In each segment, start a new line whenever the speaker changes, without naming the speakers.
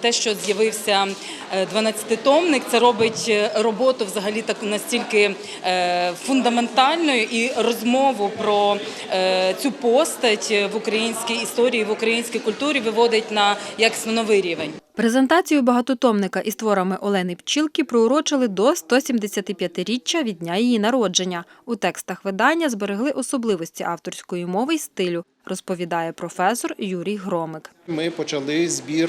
Те, що з'явився 12-томник, це робить е, роботу взагалі так настільки е, фундаментальною і розмову про е, цю постать в українській історії, в українській культурі виводить на якісно новий рівень.
Презентацію багатотомника із творами Олени Пчілки приурочили до 175-річчя від дня її народження. У текстах видання зберегли особливості авторської мови й стилю, розповідає професор Юрій Громик.
Ми почали збір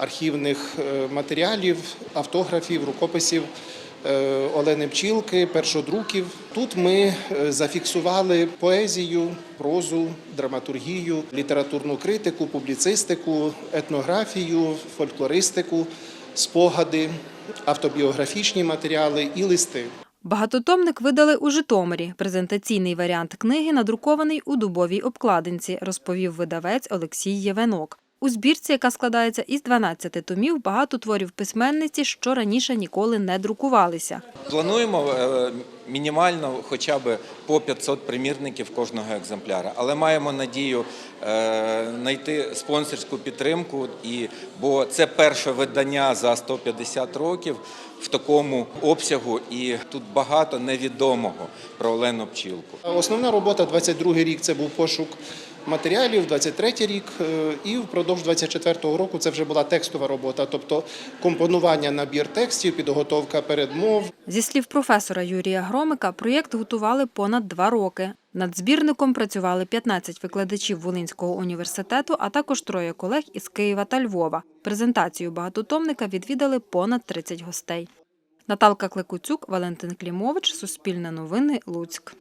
архівних е, матеріалів, автографів, рукописів е, Олени Пчілки, першодруків. Тут ми е, зафіксували поезію, прозу, драматургію, літературну критику, публіцистику, етнографію, фольклористику, спогади, автобіографічні матеріали і листи.
Багатотомник видали у Житомирі. Презентаційний варіант книги надрукований у дубовій обкладинці, розповів видавець Олексій Євенок. У збірці, яка складається із 12 томів, багато творів письменниці, що раніше ніколи не друкувалися.
Плануємо е, мінімально хоча б по 500 примірників кожного екземпляра, але маємо надію е, знайти спонсорську підтримку, і, бо це перше видання за 150 років в такому обсягу, і тут багато невідомого про Олену Пчілку.
Основна робота 22 рік це був пошук матеріалів, 23 рік е, і впродовж 24 року це вже була текстова робота, тобто компонування набір текстів, підготовка передмов.
Зі слів професора Юрія Громика, проєкт готували понад два роки. Над збірником працювали 15 викладачів Волинського університету, а також троє колег із Києва та Львова. Презентацію багатотомника відвідали понад 30 гостей. Наталка Клекуцюк, Валентин Клімович, Суспільне новини, Луцьк.